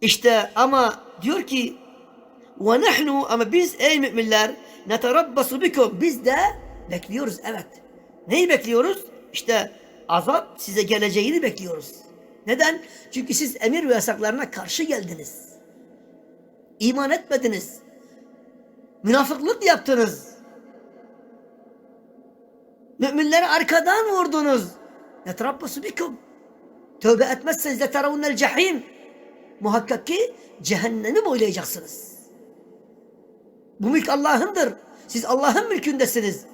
İşte ama diyor ki ve nahnu ama biz ey müminler neterabbasu bikum biz de bekliyoruz evet. Neyi bekliyoruz? İşte azap size geleceğini bekliyoruz. Neden? Çünkü siz emir ve yasaklarına karşı geldiniz. İman etmediniz. Münafıklık yaptınız. Müminleri arkadan vurdunuz. Neterabbasu bikum. Tövbe etmezseniz leteravunel cehim. Muhakkak ki cehennemi boylayacaksınız. Bu mülk Allah'ındır. Siz Allah'ın mülkündesiniz.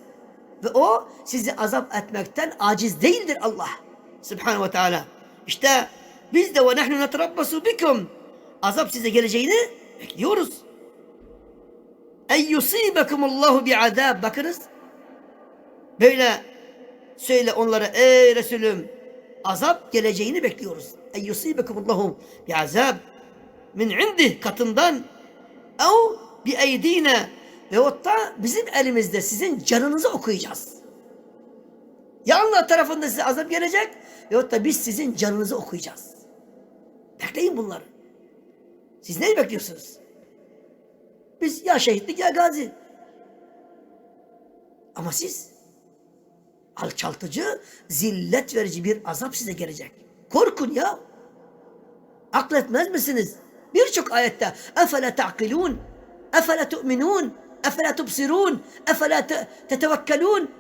Ve o sizi azap etmekten aciz değildir Allah. Subhanahu ve Teala. İşte biz de ve nehnu neterabbasu bikum. Azap size geleceğini bekliyoruz. En yusibekumullahu bi'azab. Bakınız. Böyle söyle onlara ey Resulüm azap geleceğini bekliyoruz. En yusibekumullahu bi'azab min indih katından ev bi eydine veyahut da bizim elimizde sizin canınızı okuyacağız. Ya Allah tarafında size azap gelecek veyahut da biz sizin canınızı okuyacağız. Bekleyin bunları. Siz neyi bekliyorsunuz? Biz ya şehitlik ya gazi. Ama siz alçaltıcı, zillet verici bir azap size gelecek. Korkun ya. Akletmez misiniz? Birçok ayette efele ta'kilun, efele tu'minun, efele tubsirun, efele te- tetevekkelun.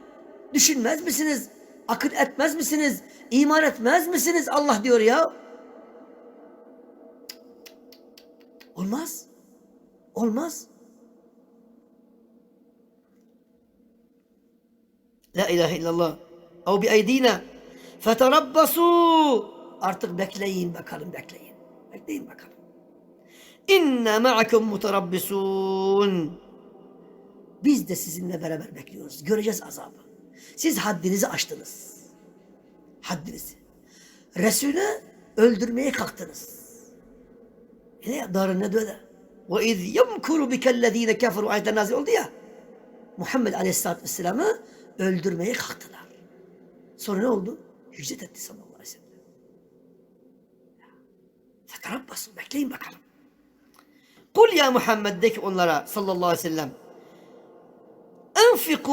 Düşünmez misiniz? Akıl etmez misiniz? İman etmez misiniz? Allah diyor ya. Olmaz. Olmaz. La ilahe illallah. Ev bi eydina. Feterabbasu. Artık bekleyin bakalım bekleyin. Bekleyin bakalım. İnne ma'akum muterabbisun. Biz de sizinle beraber bekliyoruz. Göreceğiz azabı. Siz haddinizi aştınız. Haddinizi. Resulü öldürmeye kalktınız. Yine darın ne böyle? Ve iz yemkuru bikellezine keferu ayette nazil oldu ya. Muhammed Aleyhisselatü Vesselam'ı öldürmeye kalktılar. Sonra ne oldu? Hicret etti sallallahu aleyhi ve sellem. Feterabbasu bekleyin bakalım. Kul ya Muhammed de ki onlara sallallahu aleyhi ve sellem. Enfiku